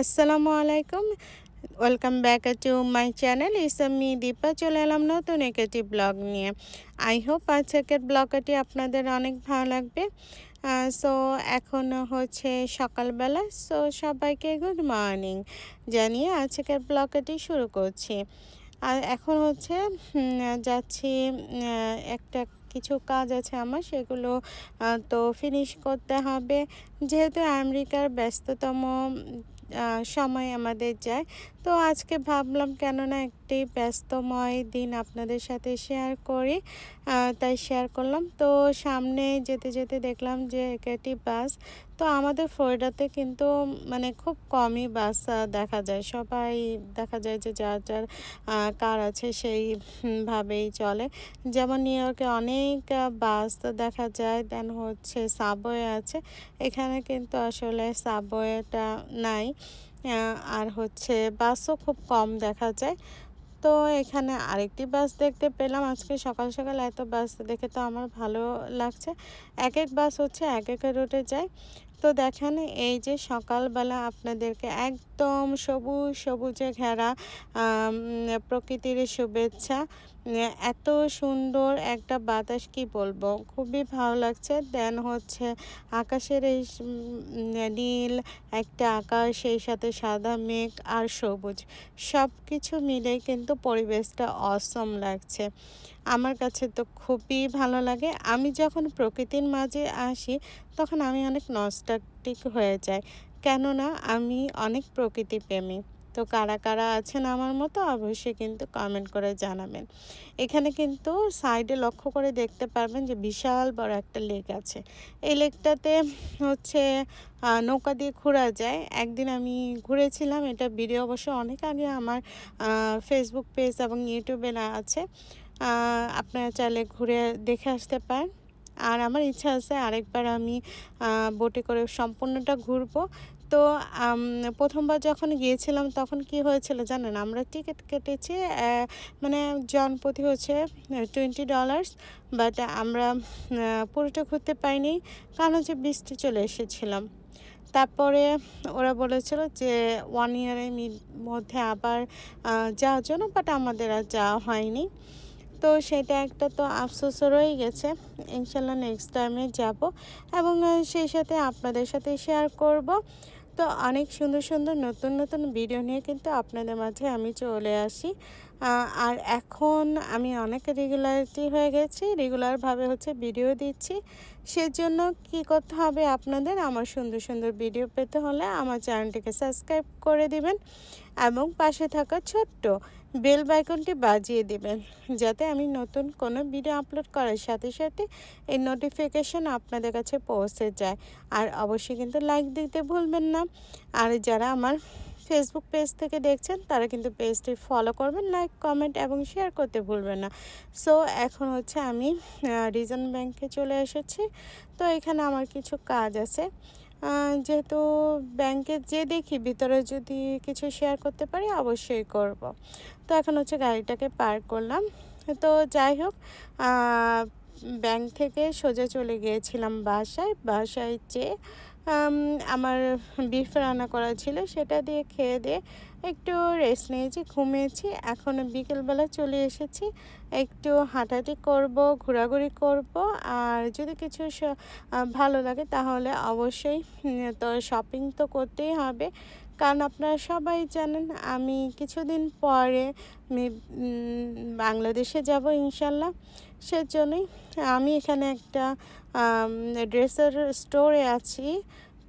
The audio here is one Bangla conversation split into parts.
আসসালামু আলাইকুম। Welcome back to my channel is আমি দীপা চলে এলাম নতুন একটি ব্লগ নিয়ে। আই হোপ আজকের ব্লগটি আপনাদের অনেক ভালো লাগবে। সো এখন হচ্ছে সকালবেলা। সো সবাইকে গুড মর্নিং জানিয়ে আজকের ব্লগটি শুরু করছি। আর এখন হচ্ছে যাচ্ছি একটা কিছু কাজ আছে আমার, সেগুলো তো ফিনিশ করতে হবে। যেহেতু আমেরিকার ব্যস্ততম সময় আমাদের যায়। তো আজকে ভাবলাম কেননা একটি ব্যস্তময় দিন আপনাদের সাথে শেয়ার করি তাই শেয়ার করলাম। তো সামনে যেতে যেতে দেখলাম যে একটি বাস, তো আমাদের ফ্লোরিডাতে কিন্তু মানে খুব কমই বাস দেখা যায়। সবাই দেখা যায় যে যার যার কার আছে সেইভাবেই চলে। যেমন নিউ ইয়র্কে অনেক বাস দেখা যায়, দেন হচ্ছে সাবওয়ে আছে। এখানে কিন্তু আসলে সাবওয়েটা নাই। আর হচ্ছে বাসও খুব কম দেখা যায়। তো এখানে আরেকটি বাস দেখতে পেলাম। আজকে সকাল সকাল এত বাস দেখে তো আমার ভালো লাগছে। এক এক বাস হচ্ছে এক এক রুটে যায়। তো দেখেন, এই যে সকালবেলা আপনাদেরকে একদম সবুজ, সবুজে ঘেরা প্রকৃতির শুভেচ্ছা। এত সুন্দর একটা বাতাস, কি বলব? খুবই ভালো লাগছে। দেন হচ্ছে আকাশের এই নীল একটা আকাশ, সেই সাথে সাদা মেঘ আর সবুজ। সব কিছু মিলেই কিন্তু পরিবেশটা অসম লাগছে। আমার কাছে তো খুবই ভালো লাগে। আমি যখন প্রকৃতির মাঝে আসি, তখন আমি অনেক নস্টাকটিক হয়ে যাই। কেননা, আমি অনেক প্রকৃতি প্রেমী। তো কারা কারা আছেন আমার মতো, অবশ্যই কিন্তু কমেন্ট করে জানাবেন। এখানে কিন্তু সাইডে লক্ষ্য করে দেখতে পারবেন যে বিশাল বড় একটা লেক আছে। এই লেকটাতে হচ্ছে নৌকা দিয়ে ঘোরা যায়। একদিন আমি ঘুরেছিলাম, এটা ভিডিও অবশ্য অনেক আগে আমার ফেসবুক পেজ এবং ইউটিউবে আছে। আপনারা চাইলে ঘুরে দেখে আসতে পারেন। আর আমার ইচ্ছা আছে আরেকবার আমি বোটে করে সম্পূর্ণটা ঘুরবো। তো প্রথমবার যখন গিয়েছিলাম তখন কি হয়েছিল জানেন? আমরা টিকিট কেটেছি মানে জনপ্রতি হচ্ছে টোয়েন্টি ডলার্স, বাট আমরা পুরোটা ঘুরতে পাইনি কারণ হচ্ছে বৃষ্টি চলে এসেছিলাম তারপরে ওরা বলেছিল যে ওয়ান ইয়ারের মধ্যে আবার যাওয়ার জন্য বাট আমাদের আর যাওয়া হয়নি। তো সেটা একটা তো আফসোস রয়ে গেছে। ইনশাল্লাহ নেক্সট টাইমে যাব এবং সেই সাথে আপনাদের সাথে শেয়ার করব। তো অনেক সুন্দর সুন্দর নতুন নতুন ভিডিও নিয়ে কিন্তু আপনাদের মাঝে আমি চলে আসি। আর এখন আমি অনেক রেগুলারিটি হয়ে গেছি রেগুলারভাবে হচ্ছে ভিডিও দিচ্ছি। সেজন্য কি করতে হবে আপনাদের? আমার সুন্দর সুন্দর ভিডিও পেতে হলে আমার চ্যানেলটিকে সাবস্ক্রাইব করে দিবেন এবং পাশে থাকা ছোট্ট বেল বাইকনটি বাজিয়ে দেবেন, যাতে আমি নতুন কোনো ভিডিও আপলোড করার সাথে সাথে এই নোটিফিকেশন আপনাদের কাছে পৌঁছে যায়। আর অবশ্যই কিন্তু লাইক দিতে ভুলবেন না। আর যারা আমার ফেসবুক পেজ থেকে দেখছেন, তারা কিন্তু পেজটি ফলো করবেন লাইক কমেন্ট এবং শেয়ার করতে ভুলবেন না। সো এখন হচ্ছে আমি রিজন ব্যাংকে চলে এসেছি। তো এখানে আমার কিছু কাজ আছে। যেহেতু ব্যাংকে যে দেখি ভিতরে যদি কিছু শেয়ার করতে পারি অবশ্যই করব। তো এখন হচ্ছে গাড়িটাকে পার করলাম। তো যাই হোক ব্যাংক থেকে সোজা চলে গিয়েছিলাম বাসায়। বাসায় চেয়ে আমার বিফ রান্না করা ছিল সেটা দিয়ে খেয়ে দিয়ে একটু রেস্ট নিয়েছি, ঘুমিয়েছি। এখন বিকেলবেলা চলে এসেছি, একটু হাঁটাহাঁটি করব, ঘোরাঘুরি করব। আর যদি কিছু ভালো লাগে তাহলে অবশ্যই তো শপিং তো করতেই হবে। কারণ আপনারা সবাই জানেন, আমি কিছুদিন পরে বাংলাদেশে যাব ইনশাল্লাহ। সেজন্যই আমি এখানে একটা ড্রেসের স্টোরে আছি।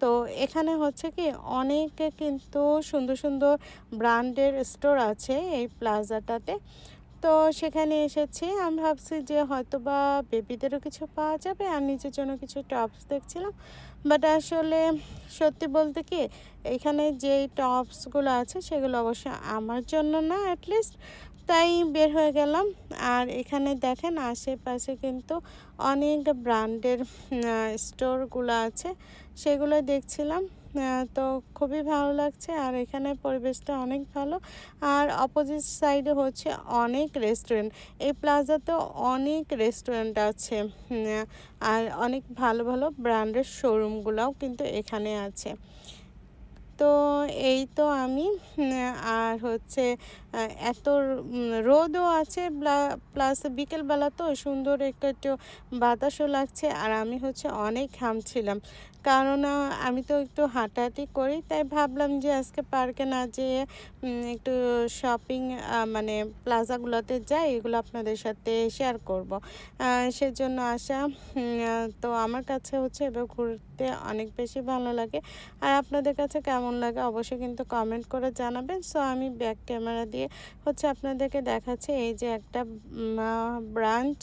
তো এখানে হচ্ছে কি অনেক কিন্তু সুন্দর সুন্দর ব্র্যান্ডের স্টোর আছে এই প্লাজাটাতে তো সেখানে এসেছি। আমি ভাবছি যে হয়তো বা বেবিদেরও কিছু পাওয়া যাবে আর নিজের জন্য কিছু টপস দেখছিলাম। বাট আসলে সত্যি বলতে কি, এখানে যেই টপসগুলো আছে সেগুলো অবশ্য আমার জন্য না অ্যাটলিস্ট তাই বের হয়ে গেলাম। আর এখানে দেখেন আশেপাশে কিন্তু অনেক ব্র্যান্ডের স্টোরগুলো আছে। সেগুলো দেখছিলাম তো খুবই ভালো লাগছে। আর এখানে পরিবেশটা অনেক ভালো। আর অপোজিট সাইডে হচ্ছে অনেক রেস্টুরেন্ট এই প্লাজাতে অনেক রেস্টুরেন্ট আছে। আর অনেক ভালো ভালো ব্র্যান্ডের শোরুমগুলোও কিন্তু এখানে আছে। তো এই তো আমি, আর হচ্ছে এত রোদও আছে প্লাস বিকেলবেলা তো সুন্দর একটু বাতাসও লাগছে, আর আমি হচ্ছে অনেক ঘামছিলাম কারণ আমি তো একটু হাঁটাহাঁটি করি, তাই ভাবলাম যে আজকে পার্কে না যেয়ে একটু শপিং মানে প্লাজাগুলোতে যাই, এগুলো আপনাদের সাথে শেয়ার করব। সেজন্য আসা তো আমার কাছে হচ্ছে এবার ঘুরতে অনেক বেশি ভালো লাগে। আর আপনাদের কাছে কেমন লাগে অবশ্যই কিন্তু কমেন্ট করে জানাবেন। সো আমি ব্যাক ক্যামেরা দিয়ে হচ্ছে আপনাদেরকে দেখাচ্ছি, এই যে একটা ব্রাঞ্চ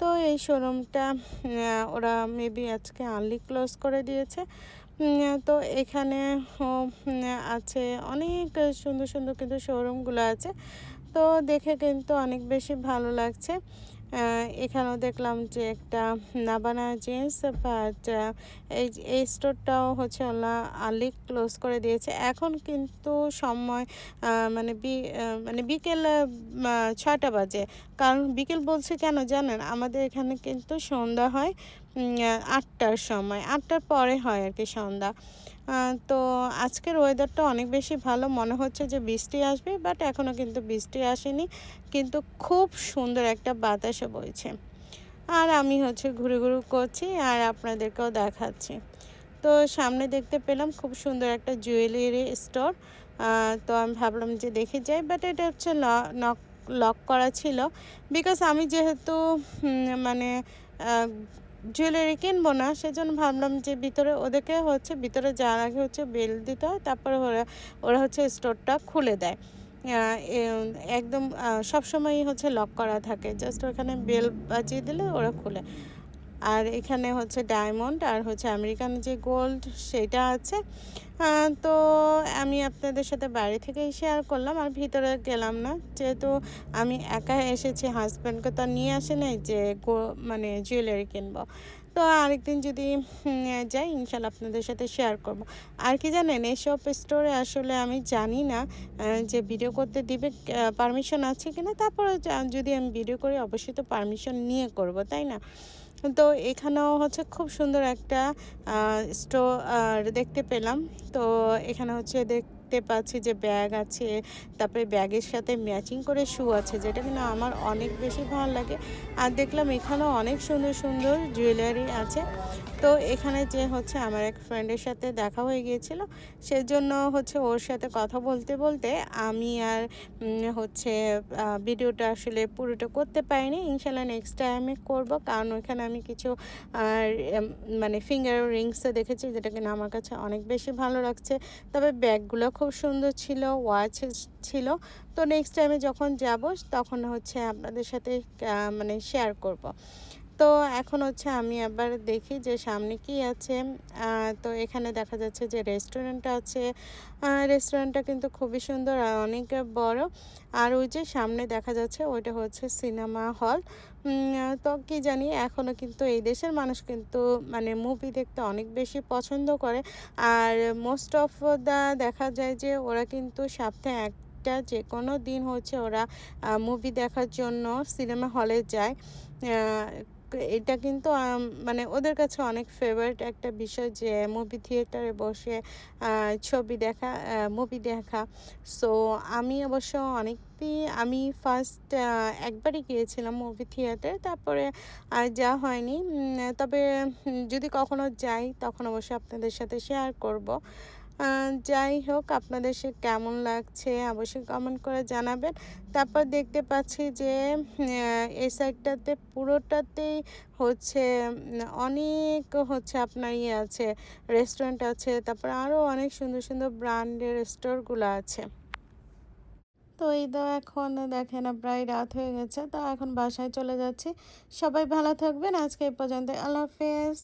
তো এই শোরুমটা ওরা মেবি আজকে আর্লি ক্লোজ করে দিয়েছে। তো এখানে আছে অনেক সুন্দর সুন্দর কিন্তু শোরুমগুলো আছে। তো দেখে কিন্তু অনেক বেশি ভালো লাগছে। এখানেও দেখলাম যে একটা নাবানা জিন্স বাট এই এই স্টোরটাও হচ্ছে ওলা আলিক ক্লোজ করে দিয়েছে। এখন কিন্তু সময় মানে বি মানে বিকেল ছটা বাজে। কারণ বিকেল বলছে কেন জানেন? আমাদের এখানে কিন্তু সন্ধ্যা হয়। আটটার সময়। আটটার পরে হয় আর কি সন্ধ্যা। তো আজকের ওয়েদারটা অনেক বেশি ভালো। মনে হচ্ছে যে বৃষ্টি আসবে বাট এখনও কিন্তু বৃষ্টি আসেনি। কিন্তু খুব সুন্দর একটা বাতাসে বইছে। আর আমি হচ্ছে ঘুরে ঘুরে করছি আর আপনাদেরকেও দেখাচ্ছি। তো সামনে দেখতে পেলাম খুব সুন্দর একটা জুয়েলারি স্টোর তো আমি ভাবলাম যে দেখে যাই বাট এটা হচ্ছে নক লক করা ছিল। বিকজ আমি যেহেতু মানে জুয়েলারি কিনবো না, সেজন্য ভাবলাম যে ভিতরে ওদেরকে হচ্ছে ভিতরে যাওয়ার আগে হচ্ছে বেল দিতে হয়, তারপরে ওরা ওরা হচ্ছে স্টোরটা খুলে দেয়। একদম সবসময়ই হচ্ছে লক করা থাকে, জাস্ট ওখানে বেল বাজিয়ে দিলে ওরা খুলে। আর এখানে হচ্ছে ডায়মন্ড আর হচ্ছে আমেরিকান যে গোল্ড সেটা আছে। তো আমি আপনাদের সাথে বাড়ি থেকেই শেয়ার করলাম আর ভিতরে গেলাম না। যেহেতু আমি একা এসেছি হাজব্যান্ডকে তো নিয়ে আসে নাই যে মানে জুয়েলারি কিনবো। তো আরেকদিন যদি যাই ইনশাল্লাহ আপনাদের সাথে শেয়ার করব। আর কি জানেন, এসব স্টোরে আসলে আমি জানি না যে ভিডিও করতে দিবে পারমিশন আছে কিনা। তারপরে যদি আমি ভিডিও করি, অবশ্যই তো পারমিশন নিয়ে করব, তাই না? তো এখানেও হচ্ছে খুব সুন্দর একটা স্টো দেখতে পেলাম। তো এখানে হচ্ছে দেখ দেখতে পাচ্ছি যে ব্যাগ আছে, তারপরে ব্যাগের সাথে ম্যাচিং করে শু আছে, যেটা কিনা আমার অনেক বেশি ভালো লাগে। আর দেখলাম এখানেও অনেক সুন্দর সুন্দর জুয়েলারি আছে। তো এখানে যে হচ্ছে আমার এক ফ্রেন্ডের সাথে দেখা হয়ে গিয়েছিল, সেজন্য হচ্ছে ওর সাথে কথা বলতে বলতে আমি আর হচ্ছে ভিডিওটা আসলে পুরোটা করতে পারিনি। ইনশাল্লাহ নেক্সট টাইমে করব, কারণ ওইখানে আমি কিছু মানে ফিঙ্গার রিংস দেখেছি, যেটা কিনা আমার কাছে অনেক বেশি ভালো লাগছে। তবে ব্যাগগুলো খুব সুন্দর ছিল ওয়াচ ছিল তো নেক্সট টাইমে যখন যাব, তখন হচ্ছে আপনাদের সাথে মানে শেয়ার করব। তো এখন হচ্ছে আমি আবার দেখি যে সামনে কি আছে। তো এখানে দেখা যাচ্ছে যে রেস্টুরেন্ট আছে। রেস্টুরেন্টটা কিন্তু খুবই সুন্দর, আর অনেক বড়। আর ওই যে সামনে দেখা যাচ্ছে ওইটা হচ্ছে সিনেমা হল তো কি জানি এখনও কিন্তু এই দেশের মানুষ কিন্তু মানে মুভি দেখতে অনেক বেশি পছন্দ করে। আর মোস্ট অফ দ্য দেখা যায় যে ওরা কিন্তু সপ্তাহে এক যে কোনো দিন হচ্ছে ওরা মুভি দেখার জন্য সিনেমা হলে যায়। এটা কিন্তু মানে ওদের কাছে অনেক ফেভারিট একটা বিষয় যে মুভি থিয়েটারে বসে ছবি দেখা মুভি দেখা। সো আমি অবশ্য অনেকই আমি ফার্স্ট একবারই গিয়েছিলাম মুভি থিয়েটার তারপরে আর যা হয়নি। তবে, যদি কখনো যাই, তখন অবশ্যই আপনাদের সাথে শেয়ার করব। যাই হোক, আপনাদের সে কেমন লাগছে অবশ্যই কমেন্ট করে জানাবেন। তারপর দেখতে পাচ্ছি যে এই সাইডটাতে পুরোটাতেই হচ্ছে, অনেক হচ্ছে আপনার ইয়ে আছে রেস্টুরেন্ট আছে, তারপর আরও অনেক সুন্দর সুন্দর ব্র্যান্ডের স্টোরগুলো আছে। তো এই তো এখন দেখেন প্রায় রাত হয়ে গেছে, তো এখন বাসায় চলে যাচ্ছি। সবাই ভালো থাকবেন, আজকে এই পর্যন্ত আল্লাহ হাফেজ।